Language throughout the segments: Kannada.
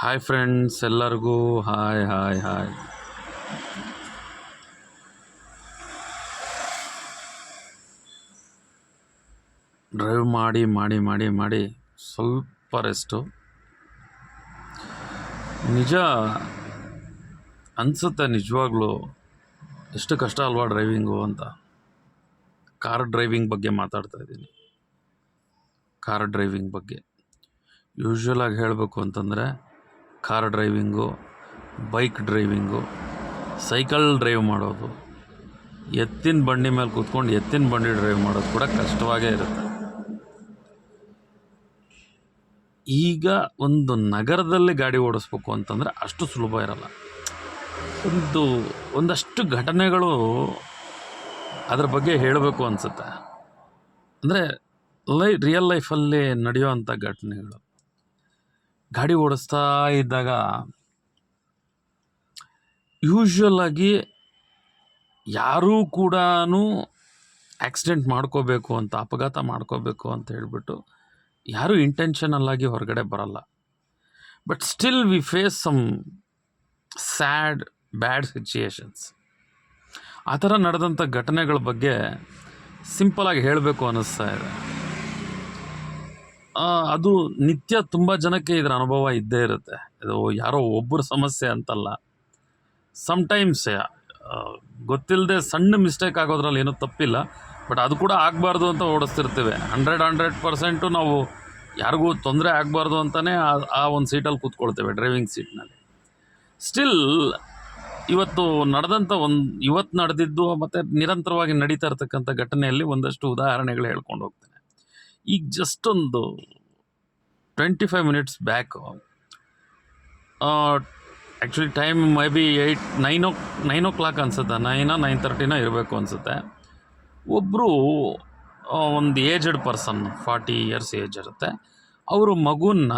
ಹಾಯ್ ಫ್ರೆಂಡ್ಸ್ ಎಲ್ಲರಿಗೂ ಹಾಯ್ ಹಾಯ್ ಹಾಯ್ ಡ್ರೈವ್ ಮಾಡಿ ಮಾಡಿ ಮಾಡಿ ಮಾಡಿ ಸ್ವಲ್ಪ ರೆಸ್ಟು ನಿಜ ಅನಿಸುತ್ತೆ ನಿಜವಾಗ್ಲೂ ಎಷ್ಟು ಕಷ್ಟ ಅಲ್ವಾ ಡ್ರೈವಿಂಗು ಅಂತ. ಕಾರ್ ಡ್ರೈವಿಂಗ್ ಬಗ್ಗೆ ಮಾತಾಡ್ತಾ ಇದ್ದೀನಿ. ಕಾರ್ ಡ್ರೈವಿಂಗ್ ಬಗ್ಗೆ. ಯೂಶ್ವಲಾಗಿ ಹೇಳಬೇಕು ಅಂತಂದರೆ car driving, bike driving, cycle drive ಮಾಡೋದು. ಎತ್ತಿನ ಬಂಡಿ ಮೇಲೆ ಕೂತ್ಕೊಂಡು ಎತ್ತಿನ ಬಂಡಿ ಡ್ರೈವ್ ಮಾಡೋದು ಕೂಡ ಕಷ್ಟವಾಗೇ ಇರುತ್ತೆ. ಈಗ ಒಂದು ನಗರದಲ್ಲಿ ಗಾಡಿ ಓಡಿಸ್ಬೇಕು ಅಂತಂದರೆ ಅಷ್ಟು ಸುಲಭ ಇರಲ್ಲ. ಒಂದು, ಒಂದಷ್ಟು ಘಟನೆಗಳು ಅದ್ರ ಬಗ್ಗೆ ಹೇಳಬೇಕು ಅನಿಸುತ್ತೆ. ಅಂದರೆ ಲೈ ರಿಯಲ್ ಲೈಫಲ್ಲಿ ನಡೆಯುವಂಥ ಘಟನೆಗಳು. ಗಾಡಿ ಓಡಿಸ್ತಾ ಇದ್ದಾಗ ಯೂಶ್ವಲ್ ಆಗಿ ಯಾರೂ ಕೂಡ ಆಕ್ಸಿಡೆಂಟ್ ಮಾಡ್ಕೋಬೇಕು ಅಂತ, ಅಪಘಾತ ಮಾಡ್ಕೋಬೇಕು ಅಂತ ಹೇಳಿಬಿಟ್ಟು ಯಾರೂ ಇಂಟೆನ್ಷನಲ್ ಆಗಿ ಹೊರಗಡೆ ಬರಲ್ಲ. But still we face some sad bad situations ಆ ಥರ ನಡೆದಂಥ ಘಟನೆಗಳ ಬಗ್ಗೆ ಸಿಂಪಲಾಗಿ ಹೇಳಬೇಕು ಅನ್ನಿಸ್ತಾ ಇದೆ. ಅದು ನಿತ್ಯ ತುಂಬ ಜನಕ್ಕೆ ಇದರ ಅನುಭವ ಇದ್ದೇ ಇರುತ್ತೆ. ಇದು ಯಾರೋ ಒಬ್ಬರ ಸಮಸ್ಯೆ ಅಂತಲ್ಲ. ಸಮ್ಟೈಮ್ಸ್ ಗೊತ್ತಿಲ್ಲದೆ ಸಣ್ಣ ಮಿಸ್ಟೇಕ್ ಆಗೋದ್ರಲ್ಲಿ ಏನೂ ತಪ್ಪಿಲ್ಲ. ಬಟ್ ಅದು ಕೂಡ ಆಗಬಾರ್ದು ಅಂತ ಓಡಿಸ್ತಿರ್ತೇವೆ. ಹಂಡ್ರೆಡ್ ಹಂಡ್ರೆಡ್ ಪರ್ಸೆಂಟು ನಾವು ಯಾರಿಗೂ ತೊಂದರೆ ಆಗಬಾರ್ದು ಅಂತಲೇ ಆ- ಒಂದು ಸೀಟಲ್ಲಿ ಕೂತ್ಕೊಳ್ತೇವೆ ಡ್ರೈವಿಂಗ್ ಸೀಟ್ನಲ್ಲಿ ಸ್ಟಿಲ್ ಇವತ್ತು ನಡೆದಂಥ ಒಂದು ಇವತ್ತು ನಡೆದಿದ್ದು ಮತ್ತು ನಿರಂತರವಾಗಿ ನಡೀತಾ ಇರ್ತಕ್ಕಂಥ ಘಟನೆಯಲ್ಲಿ ಒಂದಷ್ಟು ಉದಾಹರಣೆಗಳು ಹೇಳ್ಕೊಂಡು ಹೋಗ್ತೇನೆ. ಈಗ ಜಸ್ಟ್ ಒಂದು twenty five minutes back actually time may be eight nine o nine o'clock ಅನಿಸುತ್ತೆ. ನೈನ ನೈನ್ ತರ್ಟಿನ ಇರಬೇಕು ಅನಿಸುತ್ತೆ. ಒಬ್ಬರು ಒಂದು aged person forty years age ಇರುತ್ತೆ. ಅವರು ಮಗುನ್ನ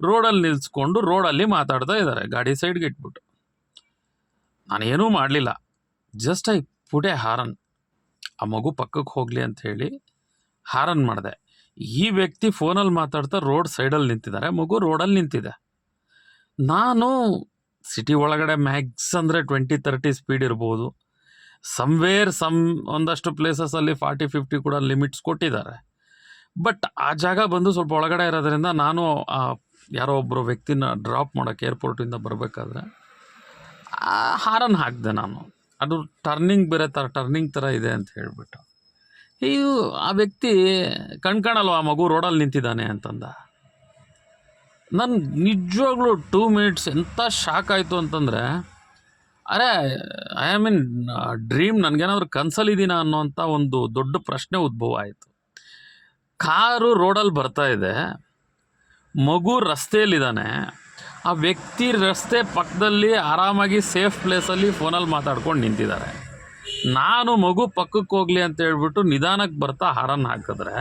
ರೋಡಲ್ಲಿ ನಿಲ್ಲಿಸ್ಕೊಂಡು ರೋಡಲ್ಲಿ ಮಾತಾಡ್ತಾ ಇದ್ದಾರೆ ಗಾಡಿ ಸೈಡ್ಗೆ ಇಟ್ಬಿಟ್ಟು. ನಾನೇನೂ ಮಾಡಲಿಲ್ಲ. ಜಸ್ಟ್ ಐ ಪುಟೆ ಹಾರನ್ ಆ ಮಗು ಪಕ್ಕಕ್ಕೆ ಹೋಗಲಿ ಹೇಳಿ ಹಾರನ್ ಮಾಡಿದೆ. ಈ ವ್ಯಕ್ತಿ ಫೋನಲ್ಲಿ ಮಾತಾಡ್ತಾ ರೋಡ್ ಸೈಡಲ್ಲಿ ನಿಂತಿದ್ದಾರೆ, ಮಗು ರೋಡಲ್ಲಿ ನಿಂತಿದೆ. ನಾನು ಸಿಟಿ ಒಳಗಡೆ ಮ್ಯಾಕ್ಸ್ ಅಂದರೆ ಟ್ವೆಂಟಿ ತರ್ಟಿ ಸ್ಪೀಡ್ ಇರ್ಬೋದು. ಸಮ್ವೇರ್ ಸಮ್ ಒಂದಷ್ಟು ಪ್ಲೇಸಸಲ್ಲಿ ಫಾರ್ಟಿ, ಫಿಫ್ಟಿ ಕೂಡ ಲಿಮಿಟ್ಸ್ ಕೊಟ್ಟಿದ್ದಾರೆ. ಬಟ್ ಆ ಜಾಗ ಬಂದು ಸ್ವಲ್ಪ ಒಳಗಡೆ ಇರೋದ್ರಿಂದ ನಾನು ಯಾರೋ ಒಬ್ಬರು ವ್ಯಕ್ತಿನ ಡ್ರಾಪ್ ಮಾಡೋಕ್ಕೆ ಏರ್ಪೋರ್ಟಿಂದ ಬರಬೇಕಾದ್ರೆ ಹಾರನ್ ಹಾಕಿದೆ ನಾನು. ಅದು ಟರ್ನಿಂಗ್ ಬೇರೆ ಥರ ಟರ್ನಿಂಗ್ ಥರ ಇದೆ ಅಂತ ಹೇಳಿಬಿಟ್ಟು. ಇದು ಆ ವ್ಯಕ್ತಿ ಕಣ್ಕಾಣಲ್ವ ಆ ಮಗು, ರೋಡಲ್ಲಿ ನಿಂತಿದ್ದಾನೆ ಅಂತಂದ. ನಾನು ನಿಜವಾಗ್ಲೂ ಟೂ ಮಿನಿಟ್ಸ್ ಎಂಥ ಶಾಕ್ ಆಯಿತು ಅಂತಂದರೆ, ಅರೆ, ಐ ಆಮ್ ಇನ್ ಡ್ರೀಮ್, ನನಗೇನಾದ್ರೂ ಕನ್ಸಲ್ಲಿದ್ದೀನ ಅನ್ನೋಂಥ ಒಂದು ದೊಡ್ಡ ಪ್ರಶ್ನೆ ಉದ್ಭವ ಆಯಿತು. ಕಾರು ರೋಡಲ್ಲಿ ಬರ್ತಾ ಇದೆ, ಮಗು ರಸ್ತೆಯಲ್ಲಿದ್ದಾನೆ, ಆ ವ್ಯಕ್ತಿ ರಸ್ತೆ ಪಕ್ಕದಲ್ಲಿ ಆರಾಮಾಗಿ ಸೇಫ್ ಪ್ಲೇಸಲ್ಲಿ ಫೋನಲ್ಲಿ ಮಾತಾಡ್ಕೊಂಡು ನಿಂತಿದ್ದಾರೆ. ನಾನು ಮಗು ಪಕ್ಕಕ್ಕೆ ಹೋಗಲಿ ಅಂತ ಹೇಳ್ಬಿಟ್ಟು ನಿಧಾನಕ್ಕೆ ಬರ್ತಾ ಹಾರನ್ನು ಹಾಕಿದ್ರೆ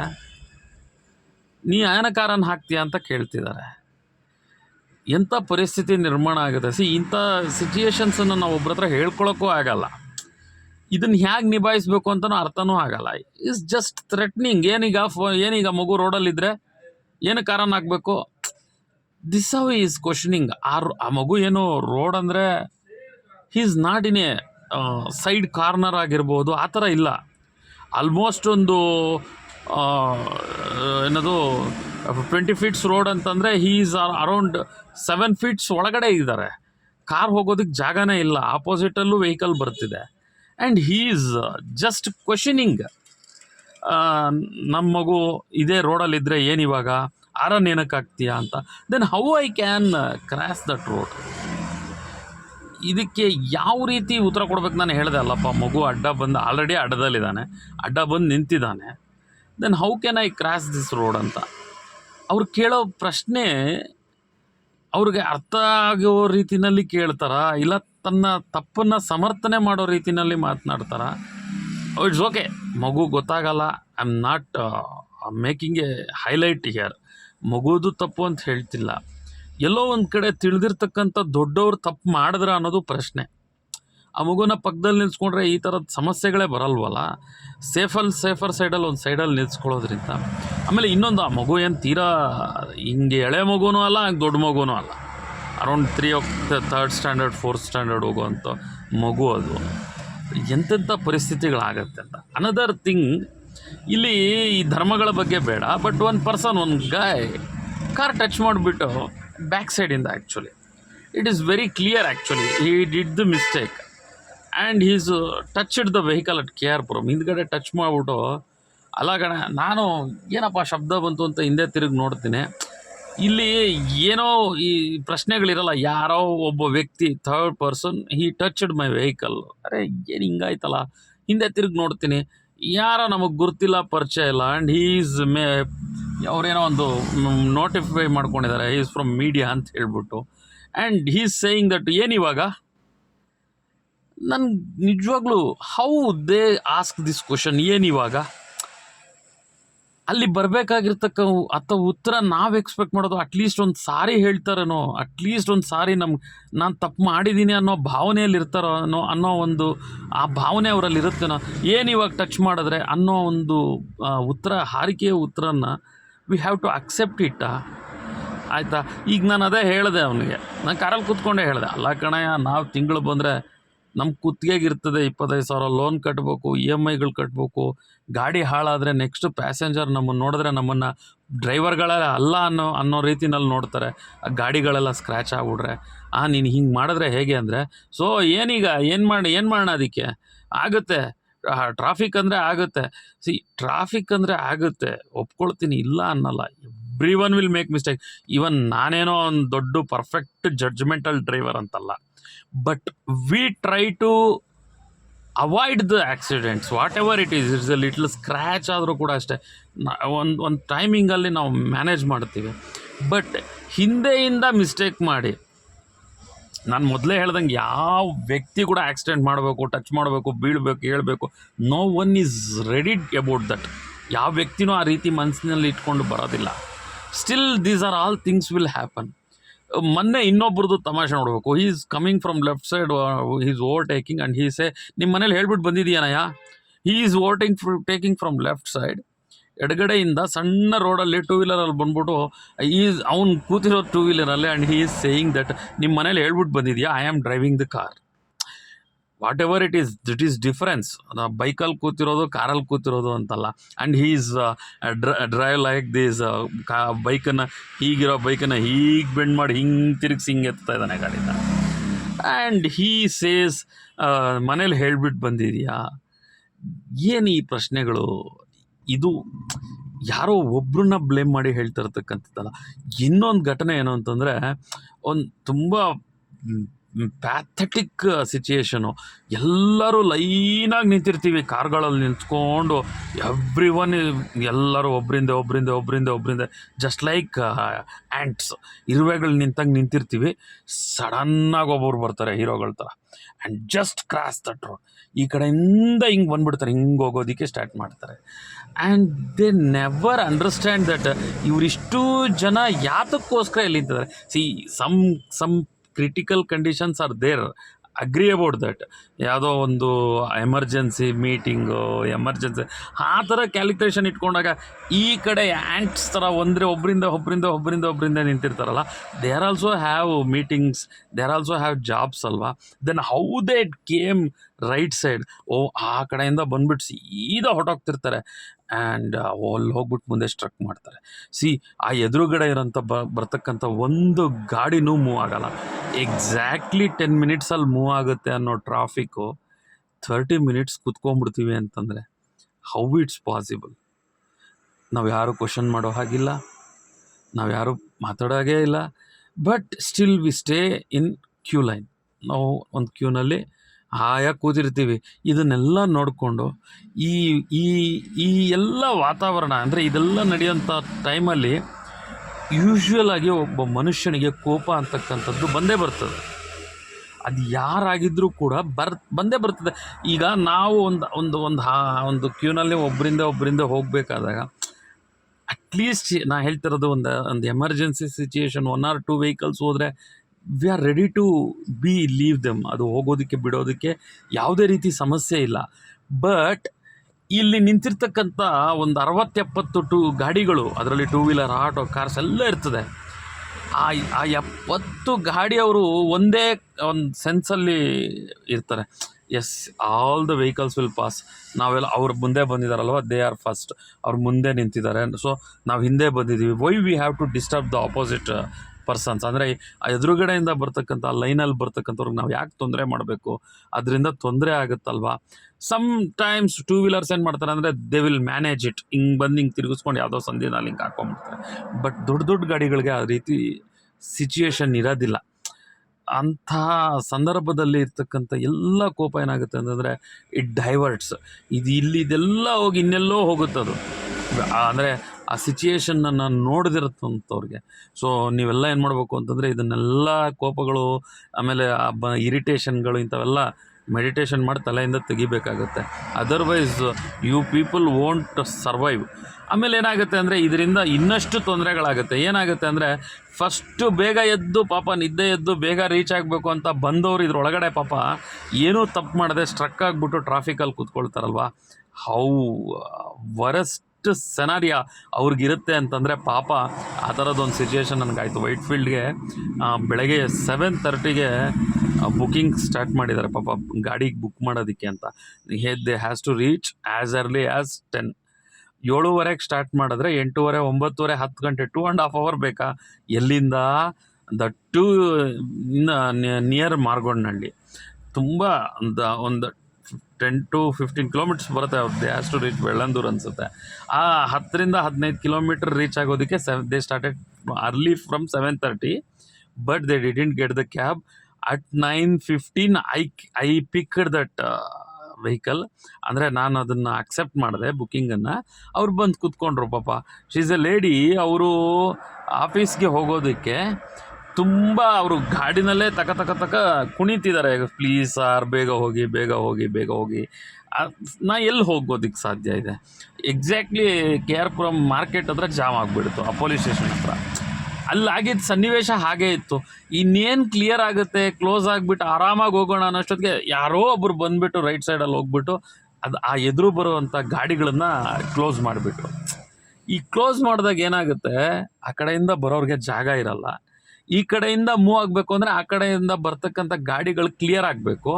ನೀ ಏನಕ್ಕೆ ಹಾಕ್ತೀಯ ಅಂತ ಕೇಳ್ತಿದ್ದಾರೆ ಎಂಥ ಪರಿಸ್ಥಿತಿ ನಿರ್ಮಾಣ ಆಗುತ್ತೆ? ಸಿ, ಇಂಥ ಸಿಚುಯೇಷನ್ಸನ್ನು ನಾವು ಒಬ್ಬರ ಹತ್ರ ಹೇಳ್ಕೊಳಕ್ಕೂ ಆಗಲ್ಲ. ಇದನ್ನು ಹೇಗೆ ನಿಭಾಯಿಸ್ಬೇಕು ಅಂತಲೂ ಅರ್ಥನೂ ಆಗಲ್ಲ. ಇಸ್ ಜಸ್ಟ್ ಥ್ರೆಟ್ನಿಂಗ್ ಏನೀಗ ಫೋ, ಏನೀಗ ಮಗು ರೋಡಲ್ಲಿದ್ದರೆ ಏನು ಕಾರಣ ಹಾಕಬೇಕು ದಿಸ್ ಹೌ ಈಸ್ ಕ್ವಶನಿಂಗ್ ಆ ಆ ಮಗು ಏನು ರೋಡ್ ಅಂದರೆ is not in a side corner ಆಗಿರ್ಬೋದು, ಆ ಥರ ಇಲ್ಲ. ಆಲ್ಮೋಸ್ಟ್ ಒಂದು ಏನದು ಟ್ವೆಂಟಿ ಫೀಟ್ಸ್ ರೋಡ್ ಅಂತಂದರೆ is are around seven feets ಒಳಗಡೆ ಇದ್ದಾರೆ. ಕಾರ್ ಹೋಗೋದಕ್ಕೆ ಜಾಗನೇ ಇಲ್ಲ ಆಪೋಸಿಟಲ್ಲೂ ವೆಹಿಕಲ್ ಬರ್ತಿದೆ. ಆ್ಯಂಡ್ ಹೀಸ್ ಜಸ್ಟ್ ಕ್ವಶನಿಂಗ್ ನಮ್ಮ ಮಗು ಇದೇ ರೋಡಲ್ಲಿದ್ದರೆ ಏನು ಇವಾಗ? ಆರನ್ ಏನಕ್ಕೆ ಆಗ್ತೀಯಾ ಅಂತ. Then how I can cross that road ಇದಕ್ಕೆ ಯಾವ ರೀತಿ ಉತ್ತರ ಕೊಡ್ಬೇಕು ನಾನು ಹೇಳಿದೆ ಅಲ್ಲಪ್ಪ. ಮಗು ಅಡ್ಡ ಬಂದು ಆಲ್ರೆಡಿ ಅಡ್ಡದಲ್ಲಿದ್ದಾನೆ. ಅಡ್ಡ ಬಂದು ನಿಂತಿದ್ದಾನೆ. Then how can I cross this road ಅಂತ. ಅವ್ರು ಕೇಳೋ ಪ್ರಶ್ನೆ ಅವ್ರಿಗೆ ಅರ್ಥ ಆಗೋ ರೀತಿಯಲ್ಲಿ ಕೇಳ್ತಾರ? ಇಲ್ಲ ತನ್ನ ತಪ್ಪನ್ನು ಸಮರ್ಥನೆ ಮಾಡೋ ರೀತಿಯಲ್ಲಿ ಮಾತನಾಡ್ತಾರ? ಇಟ್ಸ್ ಓಕೆ ಮಗು ಗೊತ್ತಾಗಲ್ಲ. I am not making a highlight here ಮಗುದು ತಪ್ಪು ಅಂತ ಹೇಳ್ತಿಲ್ಲ. ಎಲ್ಲೋ ಒಂದು ಕಡೆ ತಿಳಿದಿರ್ತಕ್ಕಂಥ ದೊಡ್ಡವ್ರು ತಪ್ಪು ಮಾಡಿದ್ರ ಅನ್ನೋದು ಪ್ರಶ್ನೆ. ಆ ಮಗುನ ಪಕ್ಕದಲ್ಲಿ ನಿಲ್ಸ್ಕೊಂಡ್ರೆ ಈ ಥರದ ಸಮಸ್ಯೆಗಳೇ ಬರಲ್ವಲ್ಲ? ಸೇಫಲ್ ಸೇಫರ್ ಸೈಡಲ್ಲಿ ಒಂದು ಸೈಡಲ್ಲಿ ನಿಲ್ಸ್ಕೊಳ್ಳೋದ್ರಿಂದ. ಆಮೇಲೆ ಇನ್ನೊಂದು, ಆ ಮಗು ಏನು ತೀರಾ ಹಿಂಗೆ ಎಳೆ ಮಗುನೂ ಅಲ್ಲ ಹಂಗೆ ದೊಡ್ಡ ಮಗುನೂ ಅಲ್ಲ. Around three of third standard fourth standard ಹೋಗುವಂಥ ಮಗು ಅದು. ಎಂತೆಂಥ ಪರಿಸ್ಥಿತಿಗಳಾಗತ್ತೆ ಅಂತ. ಅನದರ್ ಥಿಂಗ್ ಇಲ್ಲಿ ಈ ಧರ್ಮಗಳ ಬಗ್ಗೆ ಬೇಡ ಬಟ್ ಒನ್ ಪರ್ಸನ್ ಒಂದು ಗಾಯ್ ಕಾರ್ ಟಚ್ ಮಾಡಿಬಿಟ್ಟು ಬ್ಯಾಕ್ ಸೈಡಿಂದ actually it is very clear actually he did the mistake and he's touched the vehicle at K R Puram ಹಿಂದ್ಗಡೆ ಟಚ್ ಮಾಡಿಬಿಟ್ಟು, ಅಲ್ಲ ಕಣ, ನಾನು ಏನಪ್ಪ ಶಬ್ದ ಬಂತು ಅಂತ ಹಿಂದೆ ತಿರುಗಿ ನೋಡ್ತೀನಿ. ಇಲ್ಲಿ ಏನೋ ಈ ಪ್ರಶ್ನೆಗಳಿರಲ್ಲ, ಯಾರೋ ಒಬ್ಬ ವ್ಯಕ್ತಿ third person he touched my vehicle ಅರೆ, ಏನು ಹಿಂಗಾಯ್ತಲ್ಲ? ಹಿಂದೆ ತಿರುಗಿ ನೋಡ್ತೀನಿ. ಯಾರೋ ನಮಗೆ ಗುರ್ತಿಲ್ಲ, ಪರಿಚಯ ಇಲ್ಲ. ಆ್ಯಂಡ್ ಹೀಸ್ ಮೇ ಅವರೇನೋ ಒಂದು ನೋಟಿಫೈ ಮಾಡ್ಕೊಂಡಿದ್ದಾರೆ. ಈಸ್ ಫ್ರಮ್ ಮೀಡಿಯಾ ಅಂತ ಹೇಳ್ಬಿಟ್ಟು. ಆ್ಯಂಡ್ ಹೀಸ್ ಸೇಯಿಂಗ್ ದಟ್ ಏನಿವಾಗ? ನನ್ಗೆ ನಿಜವಾಗ್ಲೂ how they ask this question ಏನಿವಾಗ? ಅಲ್ಲಿ ಬರಬೇಕಾಗಿರ್ತಕ್ಕ ಅಥವಾ ಉತ್ತರ ನಾವು ಎಕ್ಸ್ಪೆಕ್ಟ್ ಮಾಡೋದು ಅಟ್ಲೀಸ್ಟ್ ಒಂದು ಸಾರಿ ಹೇಳ್ತಾರೇನೋ ಅಟ್ಲೀಸ್ಟ್ ಒಂದು ಸಾರಿ ನಮ್ಗೆ ನಾನು ತಪ್ಪು ಮಾಡಿದ್ದೀನಿ ಅನ್ನೋ ಭಾವನೆಯಲ್ಲಿ ಇರ್ತಾರೋ ಅನ್ನೋ ಅನ್ನೋ ಒಂದು, ಆ ಭಾವನೆ ಅವರಲ್ಲಿ ಇರುತ್ತೇನೋ, ಏನು ಇವಾಗ ಟಚ್ ಮಾಡಿದ್ರೆ ಅನ್ನೋ ಒಂದು ಉತ್ತರ, ಹಾರಿಕೆಯ ಉತ್ತರನ ವಿ ಹ್ಯಾವ್ ಟು ಅಕ್ಸೆಪ್ಟ್ ಇಟ್ಟ ಆಯಿತಾ? ಈಗ ನಾನು ಅದೇ ಹೇಳಿದೆ ಅವನಿಗೆ. ನಾನು ಕಾರಲ್ಲಿ ಕೂತ್ಕೊಂಡೇ ಹೇಳಿದೆ, ಅಲ್ಲ ಕಣಯ್ಯ, ನಾವು ತಿಂಗಳು ಬಂದರೆ ನಮ್ಮ ಕುತ್ತಿಗೆಗಿರ್ತದೆ ಇಪ್ಪತ್ತೈದು ಸಾವಿರ ಲೋನ್ ಕಟ್ಟಬೇಕು ಇ ಎಂ ಐಗಳು ಕಟ್ಟಬೇಕು ಗಾಡಿ ಹಾಳಾದರೆ ನೆಕ್ಸ್ಟ್ ಪ್ಯಾಸೆಂಜರ್ ನಮ್ಮನ್ನು ನೋಡಿದ್ರೆ ನಮ್ಮನ್ನು ಡ್ರೈವರ್ಗಳೆಲ್ಲ ಅಲ್ಲ ಅನ್ನೋ ಅನ್ನೋ ರೀತಿನಲ್ಲಿ ನೋಡ್ತಾರೆ. ಆ ಗಾಡಿಗಳೆಲ್ಲ ಸ್ಕ್ರ್ಯಾಚ್ ಆಗ್ಬಿಡ್ರೆ ಆ, ನೀನು ಹಿಂಗೆ ಮಾಡಿದ್ರೆ ಹೇಗೆ ಅಂದರೆ, ಸೊ, ಏನೀಗ? ಏನು ಮಾಡಿ, ಏನು ಮಾಡೋಣ ಅದಕ್ಕೆ? ಆಗುತ್ತೆ. ಟ್ರಾಫಿಕ್ ಅಂದರೆ ಆಗುತ್ತೆ. ಸಿ ಟ್ರಾಫಿಕ್ ಅಂದರೆ ಆಗುತ್ತೆ. ಒಪ್ಕೊಳ್ತೀನಿ, ಇಲ್ಲ ಅನ್ನಲ್ಲ. Every one will make mistake even ನಾನೇನೋ ಒಂದು ದೊಡ್ಡ ಪರ್ಫೆಕ್ಟ್ ಜಡ್ಜ್ಮೆಂಟಲ್ ಡ್ರೈವರ್ ಅಂತಲ್ಲ. But we try to avoid the accidents whatever it is it's a little scratch ಆದರೂ ಕೂಡ ಅಷ್ಟೇ. ಒಂದು ಒಂದು ಟೈಮಿಂಗಲ್ಲಿ ನಾವು ಮ್ಯಾನೇಜ್ ಮಾಡ್ತೀವಿ. ಬಟ್ ಹಿಂದೆಯಿಂದ ಮಿಸ್ಟೇಕ್ ಮಾಡಿ ನಾನು ಮೊದಲೇ ಹೇಳ್ದಂಗೆ ಯಾವ ವ್ಯಕ್ತಿ ಕೂಡ ಆಕ್ಸಿಡೆಂಟ್ ಮಾಡಬೇಕು ಟಚ್ ಮಾಡಬೇಕು, ಬೀಳಬೇಕು, ಹೇಳಬೇಕು no one is ready about that ಯಾವ ವ್ಯಕ್ತಿನೂ ಆ ರೀತಿ ಮನಸ್ಸಿನಲ್ಲಿ ಇಟ್ಕೊಂಡು ಬರೋದಿಲ್ಲ. Still these are all things will happen ಮೊನ್ನೆ ಇನ್ನೊಬ್ರದ್ದು ತಮಾಷೆ ನೋಡಬೇಕು. He is coming from left side he's overtaking and he say ನಿಮ್ಮ ಮನೇಲಿ ಹೇಳ್ಬಿಟ್ಟು ಬಂದಿದೆಯಾನಯ್ಯ ಹೀ ಈಸ್ ಓವರ್ ಫ್ರೂ ಟೇಕಿಂಗ್ ಫ್ರಮ್ ಲೆಫ್ಟ್ ಸೈಡ್ ಎಡಗಡೆಯಿಂದ ಸಣ್ಣ ರೋಡಲ್ಲಿ ಟೂ ವೀಲರಲ್ಲಿ ಬಂದ್ಬಿಟ್ಟು ಈಸ್ ಅವ್ನು ಕೂತಿರೋ two ವೀಲರಲ್ಲಿ and he is saying that ನಿಮ್ಮ ಮನೇಲಿ ಹೇಳ್ಬಿಟ್ಟು ಬಂದಿದೆಯಾ? I am driving the car whatever it is that is difference ಬೈಕಲ್ಲಿ ಕೂತಿರೋದು, ಕಾರಲ್ಲಿ ಕೂತಿರೋದು ಅಂತಲ್ಲ. And is drive like these ಕಾ, ಬೈಕನ್ನು, ಹೀಗಿರೋ ಬೈಕನ್ನು ಹೀಗೆ ಬೆಂಡ್ ಮಾಡಿ ಹಿಂಗೆ ತಿರುಗಿಸಿ ಹಿಂಗೆ ಎತ್ತಾ ಇದ್ದಾನೆ ಗಾಡಿನ. ಆ್ಯಂಡ್ ಹೀ ಸೇಸ್ ಮನೇಲಿ ಹೇಳ್ಬಿಟ್ಟು ಬಂದಿದೆಯಾ? ಏನು ಈ ಪ್ರಶ್ನೆಗಳು? ಇದು ಯಾರೋ ಒಬ್ರನ್ನ ಬ್ಲೇಮ್ ಮಾಡಿ ಹೇಳ್ತಾ ಇರ್ತಕ್ಕಂಥದ್ದಲ್ಲ. ಇನ್ನೊಂದು ಘಟನೆ ಏನು ಅಂತಂದರೆ ಒಂದು ತುಂಬ ಪ್ಯಾಥಟಿಕ್ ಸಿಚುಯೇಷನು ಎಲ್ಲರೂ ಲೈನಾಗಿ ನಿಂತಿರ್ತೀವಿ. ಕಾರ್ಗಳಲ್ಲಿ ನಿಂತ್ಕೊಂಡು ಎವ್ರಿ ಒನ್ ಎಲ್ಲರೂ ಒಬ್ಬರಿಂದ ಒಬ್ಬರಿಂದ ಒಬ್ಬರಿಂದ ಒಬ್ಬರಿಂದ ಜಸ್ಟ್ ಲೈಕ್ ಆ್ಯಂಟ್ಸ್ ಇರುವೆಗಳು ನಿಂತಂಗೆ ನಿಂತಿರ್ತೀವಿ. ಸಡನ್ನಾಗಿ ಒಬ್ಬರು ಬರ್ತಾರೆ, ಹೀರೋಗಳ ಥರ and just cross that road ಈ ಕಡೆಯಿಂದ ಹಿಂಗೆ ಬಂದುಬಿಡ್ತಾರೆ, ಹಿಂಗೆ ಹೋಗೋದಕ್ಕೆ ಸ್ಟಾರ್ಟ್ ಮಾಡ್ತಾರೆ. And they never understand that ಇವರಿಷ್ಟು ಜನ ಯಾತಕ್ಕೋಸ್ಕರ ಇಲ್ಲಿ see some some critical conditions are there agree about that ಯಾವುದೋ ಒಂದು ಎಮರ್ಜೆನ್ಸಿ ಮೀಟಿಂಗು ಎಮರ್ಜೆನ್ಸಿ ಆ ಥರ ಕ್ಯಾಲ್ಕುಲೇಷನ್ ಇಟ್ಕೊಂಡಾಗ ಈ ಕಡೆ ಆ್ಯಂಟ್ಸ್ ಥರ ಒಂದರೆ ಒಬ್ಬರಿಂದ ಒಬ್ಬರಿಂದ ಒಬ್ಬರಿಂದ ಒಬ್ಬರಿಂದ ನಿಂತಿರ್ತಾರಲ್ಲ they are also have meetings they are also have jobs ಅಲ್ವಾ? Then how they came right side ಓ, ಆ ಕಡೆಯಿಂದ ಬಂದ್ಬಿಟ್ಟು ಸೀದಾ ಹೊಟ್ಟೋಗ್ತಿರ್ತಾರೆ ಆ್ಯಂಡ್ ಅಲ್ಲಿ ಹೋಗ್ಬಿಟ್ಟು ಮುಂದೆ ಸ್ಟ್ರಕ್ ಮಾಡ್ತಾರೆ. ಸಿ ಆ ಎದುರುಗಡೆ ಇರೋಂಥ ಬ, ಬರ್ತಕ್ಕಂಥ ಒಂದು ಗಾಡಿನೂ ಮೂವ್ ಆಗೋಲ್ಲ. ಎಕ್ಸಾಕ್ಟ್ಲಿ ಟೆನ್ ಮಿನಿಟ್ಸಲ್ಲಿ ಮೂವ್ ಆಗುತ್ತೆ ಅನ್ನೋ ಟ್ರಾಫಿಕ್ಕು ಥರ್ಟಿ ಮಿನಿಟ್ಸ್ ಕುತ್ಕೊಂಡ್ಬಿಡ್ತೀವಿ ಅಂತಂದರೆ ಹೌ ಇಟ್ಸ್ ಪಾಸಿಬಲ್ ನಾವು ಯಾರು ಕ್ವಶನ್ ಮಾಡೋ ಹಾಗಿಲ್ಲ. ನಾವು ಯಾರು ಮಾತಾಡೋ ಹಾಗೇ ಇಲ್ಲ. But still we stay in queue line ನಾವು ಒಂದು ಕ್ಯೂನಲ್ಲಿ ಹಾಯಾಗಿ ಕೂತಿರ್ತೀವಿ. ಇದನ್ನೆಲ್ಲ ನೋಡಿಕೊಂಡು ಈ ಈ ಈ ಎಲ್ಲ ವಾತಾವರಣ, ಅಂದರೆ ಇದೆಲ್ಲ ನಡೆಯೋಂಥ ಟೈಮಲ್ಲಿ ಯೂಶ್ವಲ್ ಆಗಿ ಒಬ್ಬ ಮನುಷ್ಯನಿಗೆ ಕೋಪ ಅಂತಕ್ಕಂಥದ್ದು ಬಂದೇ ಬರ್ತದೆ. ಅದು ಯಾರಾಗಿದ್ದರೂ ಕೂಡ ಬರ್, ಬಂದೇ ಬರ್ತದೆ. ಈಗ ನಾವು ಒಂದು ಒಂದು ಒಂದು ಹಾ, ಒಂದು ಕ್ಯೂನಲ್ಲಿ ಒಬ್ಬರಿಂದ ಒಬ್ಬರಿಂದ ಹೋಗಬೇಕಾದಾಗ ಅಟ್ಲೀಸ್ಟ್ ನಾ ಹೇಳ್ತಿರೋದು ಒಂದು ಒಂದು emergency situation one or two vehicles ಹೋದರೆ we are ready to be leave them. ಅದು ಹೋಗೋದಕ್ಕೆ, ಬಿಡೋದಕ್ಕೆ ಯಾವುದೇ ರೀತಿ ಸಮಸ್ಯೆ ಇಲ್ಲ. ಬಟ್ ಇಲ್ಲಿ ನಿಂತಿರ್ತಕ್ಕಂಥ ಒಂದು ಅರವತ್ತೆಪ್ಪತ್ತು ಟು ಗಾಡಿಗಳು, ಅದರಲ್ಲಿ ಟೂ ವೀಲರ್, ಆಟೋ, ಕಾರ್ಸ್ ಎಲ್ಲ ಇರ್ತದೆ. ಆ ಆ ಎಪ್ಪತ್ತು ಗಾಡಿಯವರು ಒಂದೇ ಒಂದು ಸೆನ್ಸಲ್ಲಿ ಇರ್ತಾರೆ. As all the vehicles will pass ನಾವೆಲ್ಲ, ಅವ್ರು ಮುಂದೆ ಬಂದಿದ್ದಾರಲ್ವ ದೇ ಆರ್ ಫಸ್ಟ್ ಅವ್ರು ಮುಂದೆ ನಿಂತಿದ್ದಾರೆ. ಸೊ ನಾವು ಹಿಂದೆ ಬಂದಿದ್ದೀವಿ why we have to disturb the opposite persons. ಅಂದರೆ ಎದುರುಗಡೆಯಿಂದ ಬರ್ತಕ್ಕಂಥ ಲೈನಲ್ಲಿ ಬರ್ತಕ್ಕಂಥವ್ರಿಗೆ ನಾವು ಯಾಕೆ ತೊಂದರೆ ಮಾಡಬೇಕು? ಅದರಿಂದ ತೊಂದರೆ ಆಗುತ್ತಲ್ವಾ? ಸಮ್ ಟೈಮ್ಸ್ ಟೂ ವೀಲರ್ಸ್ ಏನು ಮಾಡ್ತಾರೆ ಅಂದರೆ ದೇ ವಿಲ್ ಮ್ಯಾನೇಜ್ ಇಟ್ ಹಿಂಗೆ ಬಂದು ಹಿಂಗೆ ತಿರುಗಿಸ್ಕೊಂಡು ಯಾವುದೋ ಸಂದಿನ ಹಿಂಗೆ ಹಾಕೊಂಡ್ಬಿಡ್ತಾರೆ ಬಟ್ ದೊಡ್ಡ ದೊಡ್ಡ ಗಾಡಿಗಳಿಗೆ ಆ ರೀತಿ ಸಿಚುಯೇಷನ್ ಇರೋದಿಲ್ಲ. ಅಂತಹ ಸಂದರ್ಭದಲ್ಲಿ ಇರ್ತಕ್ಕಂಥ ಎಲ್ಲ ಕೋಪ ಏನಾಗುತ್ತೆ ಅಂತಂದರೆ ಇಟ್ ಡೈವರ್ಟ್ಸ್ ಇದು ಇಲ್ಲಿ ಇದೆಲ್ಲ ಹೋಗಿ ಇನ್ನೆಲ್ಲೋ ಹೋಗುತ್ತದು. ಅಂದರೆ ಆ ಸಿಚುಯೇಷನನ್ನು ನೋಡ್ದಿರುತ್ತಂಥವ್ರಿಗೆ. ಸೊ ನೀವೆಲ್ಲ ಏನು ಮಾಡಬೇಕು ಅಂತಂದರೆ ಇದನ್ನೆಲ್ಲ ಕೋಪಗಳು, ಆಮೇಲೆ ಆ ಬ ಇರಿಟೇಷನ್ಗಳು ಇಂಥವೆಲ್ಲ ಮೆಡಿಟೇಷನ್ ಮಾಡಿ ತಲೆಯಿಂದ ತೆಗಿಬೇಕಾಗುತ್ತೆ. Otherwise you people won't survive ಆಮೇಲೆ ಏನಾಗುತ್ತೆ ಅಂದರೆ ಇದರಿಂದ ಇನ್ನಷ್ಟು ತೊಂದರೆಗಳಾಗುತ್ತೆ. ಏನಾಗುತ್ತೆ ಅಂದರೆ ಫಸ್ಟು ಬೇಗ ಎದ್ದು ಪಾಪ ನಿದ್ದೆ ಎದ್ದು ಬೇಗ ರೀಚ್ ಆಗಬೇಕು ಅಂತ ಬಂದವರು ಇದ್ರೊಳಗಡೆ ಪಾಪ ಏನೂ ತಪ್ಪು ಮಾಡದೆ ಸ್ಟ್ರಕ್ ಆಗಿಬಿಟ್ಟು ಟ್ರಾಫಿಕಲ್ಲಿ ಕೂತ್ಕೊಳ್ತಾರಲ್ವ? ಹೌ ವರೆಸ್ಟ್ ಸೆನಾರಿಯಾ ಅವ್ರಿಗಿರುತ್ತೆ ಅಂತಂದರೆ ಪಾಪ ಆ ಥರದ್ದೊಂದು ಸಿಚುಯೇಷನ್ ನನಗಾಯಿತು. ವೈಟ್ ಫೀಲ್ಡ್ಗೆ ಬೆಳಗ್ಗೆ ಸೆವೆನ್ ತರ್ಟಿಗೆ ಬುಕಿಂಗ್ ಸ್ಟಾರ್ಟ್ ಮಾಡಿದ್ದಾರೆ. ಪಾಪ ಗಾಡಿಗೆ ಬುಕ್ ಮಾಡೋದಕ್ಕೆ ಅಂತ. Hey they has to reach as early as ten ಏಳುವರೆಗೆ start ಮಾಡಿದ್ರೆ ಎಂಟೂವರೆ, ಒಂಬತ್ತುವರೆ, ಹತ್ತು ಗಂಟೆ ಟೂ ಆ್ಯಂಡ್ ಹಾಫ್ ಅವರ್ ಬೇಕಾ? ಎಲ್ಲಿಂದ? ದ ಟೂ ನಿಯರ್ ಮಾರ್ಗೊಂಡ್ನಹಳ್ಳಿ ತುಂಬ, ಒಂದು ಒಂದು ಟೆನ್ ಟು ಫಿಫ್ಟೀನ್ ಕಿಲೋಮೀಟರ್ಸ್ ಬರುತ್ತೆ they has to reach Bellandur ಅನಿಸುತ್ತೆ. ಆ ಹತ್ತರಿಂದ ಹದಿನೈದು ಕಿಲೋಮೀಟರ್ ರೀಚ್ ಆಗೋದಕ್ಕೆ so they started early from seven thirty but they didn't get the cab at nine fifteen I I picked that vehicle ಅಂದರೆ ನಾನು ಅದನ್ನು ಅಕ್ಸೆಪ್ಟ್ ಮಾಡಿದೆ ಬುಕ್ಕಿಂಗನ್ನು ಅವ್ರು ಬಂದು ಕೂತ್ಕೊಂಡ್ರು ಪಾಪ. ಶೀಸ್ ಎ ಲೇಡಿ ಅವರು ಆಫೀಸ್ಗೆ ಹೋಗೋದಕ್ಕೆ ತುಂಬ ಅವರು ಗಾಡಿನಲ್ಲೇ ತಕ ತಕ ತಕ ಕುಣಿತಿದ್ದಾರೆ. ಪ್ಲೀಸ್ ಸರ್ ಬೇಗ ಹೋಗಿ ಬೇಗ ಹೋಗಿ ಬೇಗ ಹೋಗಿ. ನಾ ಎಲ್ಲಿ ಹೋಗೋದಕ್ಕೆ ಸಾಧ್ಯ ಇದೆ? Exactly K R Puram market ಹತ್ರ ಜಾಮ್ ಆಗಿಬಿಡ್ತು, ಆ ಪೊಲೀಸ್ ಸ್ಟೇಷನ್ ಹತ್ರ. ಅಲ್ಲಾಗಿದ್ದ ಸನ್ನಿವೇಶ ಹಾಗೇ ಇತ್ತು. ಇನ್ನೇನು ಕ್ಲಿಯರ್ ಆಗುತ್ತೆ ಕ್ಲೋಸ್ ಆಗಿಬಿಟ್ಟು ಆರಾಮಾಗಿ ಹೋಗೋಣ ಅನ್ನೋಷ್ಟೊತ್ತಿಗೆ ಯಾರೋ ಒಬ್ಬರು ಬಂದುಬಿಟ್ಟು ರೈಟ್ ಸೈಡಲ್ಲಿ ಹೋಗ್ಬಿಟ್ಟು ಅದು ಆ ಎದುರು ಬರುವಂಥ ಗಾಡಿಗಳನ್ನು ಕ್ಲೋಸ್ ಮಾಡಿಬಿಟ್ರು. ಈ ಕ್ಲೋಸ್ ಮಾಡಿದಾಗ ಏನಾಗುತ್ತೆ, ಆ ಕಡೆಯಿಂದ ಬರೋರಿಗೆ ಜಾಗ ಇರಲ್ಲ. ಈ ಕಡೆಯಿಂದ ಮೂವ್ ಆಗಬೇಕು ಅಂದರೆ ಆ ಕಡೆಯಿಂದ ಬರ್ತಕ್ಕಂಥ ಗಾಡಿಗಳು ಕ್ಲಿಯರ್ ಆಗಬೇಕು.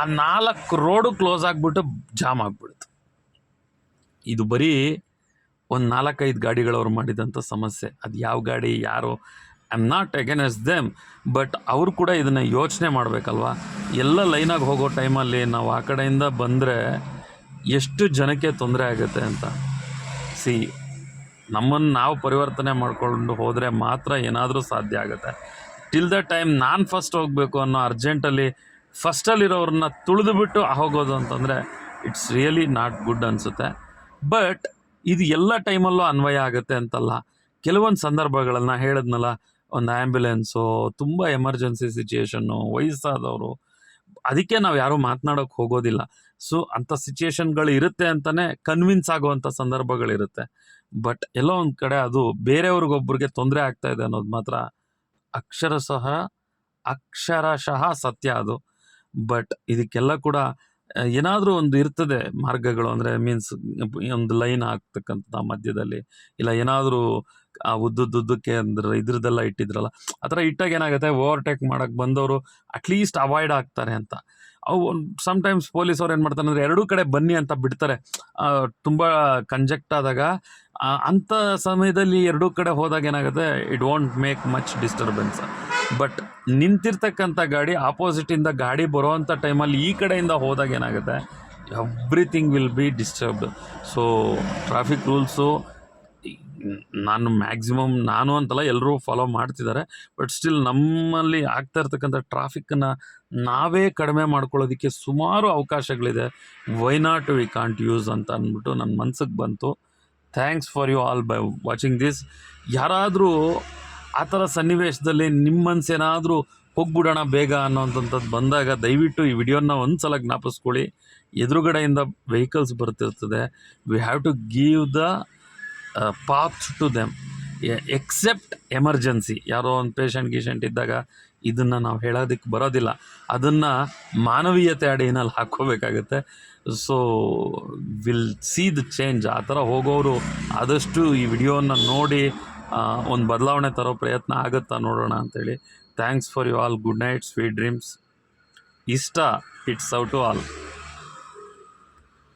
ಆ ನಾಲ್ಕು ರೋಡು ಕ್ಲೋಸ್ ಆಗಿಬಿಟ್ಟು ಜಾಮ್ ಆಗಿಬಿಡ್ತು ಇದು ಬರೀ ಒಂದು ನಾಲ್ಕೈದು ಗಾಡಿಗಳವ್ರು ಮಾಡಿದಂಥ ಸಮಸ್ಯೆ. ಅದು ಯಾವ ಗಾಡಿ, ಯಾರು I am not against them but ಅವರು ಕೂಡ ಇದನ್ನು ಯೋಚನೆ ಮಾಡಬೇಕಲ್ವ? ಎಲ್ಲ ಲೈನಾಗಿ ಹೋಗೋ ಟೈಮಲ್ಲಿ ನಾವು ಆ ಕಡೆಯಿಂದ ಬಂದರೆ ಎಷ್ಟು ಜನಕ್ಕೆ ತೊಂದರೆ ಆಗುತ್ತೆ ಅಂತ. ಸಿ ನಮ್ಮನ್ನು ನಾವು ಪರಿವರ್ತನೆ ಮಾಡಿಕೊಂಡು ಹೋದರೆ ಮಾತ್ರ ಏನಾದರೂ ಸಾಧ್ಯ ಆಗುತ್ತೆ. ಟಿಲ್ ದ ಟೈಮ್ ನಾನು ಫಸ್ಟ್ ಹೋಗಬೇಕು ಅನ್ನೋ ಅರ್ಜೆಂಟಲ್ಲಿ ಫಸ್ಟಲ್ಲಿರೋರನ್ನ ತುಳಿದು ಬಿಟ್ಟು ಹೋಗೋದು ಅಂತಂದರೆ ಇಟ್ಸ್ ರಿಯಲಿ ನಾಟ್ ಗುಡ್ ಅನಿಸುತ್ತೆ. ಬಟ್ ಇದು ಎಲ್ಲ ಟೈಮಲ್ಲೂ ಅನ್ವಯ ಆಗುತ್ತೆ ಅಂತಲ್ಲ. ಕೆಲವೊಂದು ಸಂದರ್ಭಗಳನ್ನ ಹೇಳಿದ್ನಲ್ಲ, ಒಂದು ಆ್ಯಂಬ್ಯುಲೆನ್ಸು ತುಂಬ ಎಮರ್ಜೆನ್ಸಿ ಸಿಚುಯೇಷನ್ನು ವಯಸ್ಸಾದವರು, ಅದಕ್ಕೆ ನಾವು ಯಾರೂ ಮಾತನಾಡೋಕೆ ಹೋಗೋದಿಲ್ಲ. ಸೊ ಅಂಥ ಸಿಚುಯೇಷನ್ಗಳು ಇರುತ್ತೆ ಅಂತಲೇ ಕನ್ವಿನ್ಸ್ ಆಗುವಂಥ ಸಂದರ್ಭಗಳಿರುತ್ತೆ. ಬಟ್ ಎಲ್ಲೋ ಒಂದು ಕಡೆ ಅದು ಬೇರೆಯವ್ರಿಗೊಬ್ಬರಿಗೆ ತೊಂದರೆ ಆಗ್ತಾ ಇದೆ ಅನ್ನೋದು ಮಾತ್ರ ಅಕ್ಷರಶಃ ಅಕ್ಷರಶಃ ಸತ್ಯ ಅದು. ಬಟ್ ಇದಕ್ಕೆಲ್ಲ ಕೂಡ ಏನಾದರೂ ಒಂದು ಇರ್ತದೆ ಮಾರ್ಗಗಳು ಅಂದರೆ ಮೀನ್ಸ್ ಒಂದು ಲೈನ್ ಆಗ್ತಕ್ಕಂಥ ಮಧ್ಯದಲ್ಲಿ. ಇಲ್ಲ ಏನಾದರೂ ಆ ಉದ್ದುದ್ದುದ್ದಕ್ಕೆ ಅಂದ್ರೆ ಇದ್ರದ್ದೆಲ್ಲ ಇಟ್ಟಿದ್ರಲ್ಲ, ಆ ಥರ ಇಟ್ಟಾಗ ಏನಾಗುತ್ತೆ, ಓವರ್ಟೇಕ್ ಮಾಡೋಕ್ಕೆ ಬಂದವರು ಅಟ್ಲೀಸ್ಟ್ ಅವಾಯ್ಡ್ ಆಗ್ತಾರೆ ಅಂತ. ಅವು ಸಮ್ಟೈಮ್ಸ್ ಪೊಲೀಸವ್ರು ಏನು ಮಾಡ್ತಾರೆ ಅಂದರೆ ಎರಡೂ ಕಡೆ ಬನ್ನಿ ಅಂತ ಬಿಡ್ತಾರೆ. ತುಂಬ ಕಂಜೆಕ್ಟ್ ಆದಾಗ ಅಂಥ ಸಮಯದಲ್ಲಿ ಎರಡೂ ಕಡೆ ಹೋದಾಗ ಏನಾಗುತ್ತೆ it want make much disturbance but ನಿಂತಿರ್ತಕ್ಕಂಥ ಗಾಡಿ ಆಪೋಸಿಟಿಂದ ಗಾಡಿ ಬರೋವಂಥ ಟೈಮಲ್ಲಿ ಈ ಕಡೆಯಿಂದ ಹೋದಾಗ ಏನಾಗುತ್ತೆ everything will be disturbed so traffic rules ನಾನು ಮ್ಯಾಕ್ಸಿಮಮ್ ನಾನು ಅಂತಲ್ಲ ಎಲ್ಲರೂ ಫಾಲೋ ಮಾಡ್ತಿದ್ದಾರೆ. ಬಟ್ ಸ್ಟಿಲ್ ನಮ್ಮಲ್ಲಿ ಆಗ್ತಾ ಇರ್ತಕ್ಕಂಥ ಟ್ರಾಫಿಕ್ಕನ್ನು ನಾವೇ ಕಡಿಮೆ ಮಾಡ್ಕೊಳ್ಳೋದಕ್ಕೆ ಸುಮಾರು ಅವಕಾಶಗಳಿದೆ. Why not we can't use ಅಂತ ಅಂದ್ಬಿಟ್ಟು ನನ್ನ ಮನ್ಸಿಗೆ ಬಂತು. Thanks for you all by watching this ಯಾರಾದರೂ ಆ ಥರ ಸನ್ನಿವೇಶದಲ್ಲಿ ನಿಮ್ಮ ಮನಸ್ಸೇನಾದರೂ ಹೋಗ್ಬಿಡೋಣ ಬೇಗ ಅನ್ನೋಂಥದ್ದು ಬಂದಾಗ ದಯವಿಟ್ಟು ಈ ವಿಡಿಯೋನ ಒಂದು ಸಲ ಜ್ಞಾಪಿಸ್ಕೊಳ್ಳಿ. ಎದುರುಗಡೆಯಿಂದ vehicles ಬರ್ತಿರ್ತದೆ. We have to give the path to them except emergency ಯಾರೋ ಒಂದು ಪೇಷಂಟ್ ಗೀಷೆಂಟ್ ಇದ್ದಾಗ ಇದನ್ನು ನಾವು ಹೇಳೋದಕ್ಕೆ ಬರೋದಿಲ್ಲ. ಅದನ್ನು ಮಾನವೀಯತೆ ಅಡಿಯಲ್ಲಿ ಹಾಕ್ಕೋಬೇಕಾಗತ್ತೆ. So will see the change ಆ ಥರ ಹೋಗೋರು ಆದಷ್ಟು ಈ ವಿಡಿಯೋನ ನೋಡಿ ಒಂದು ಬದಲಾವಣೆ ತರೋ ಪ್ರಯತ್ನ ಆಗುತ್ತಾ ನೋಡೋಣ ಅಂತೇಳಿ. Thanks for you all good night sweet dreams ಇಷ್ಟ ಇಟ್ಸ್ ಔಟ್ ಟು ಆಲ್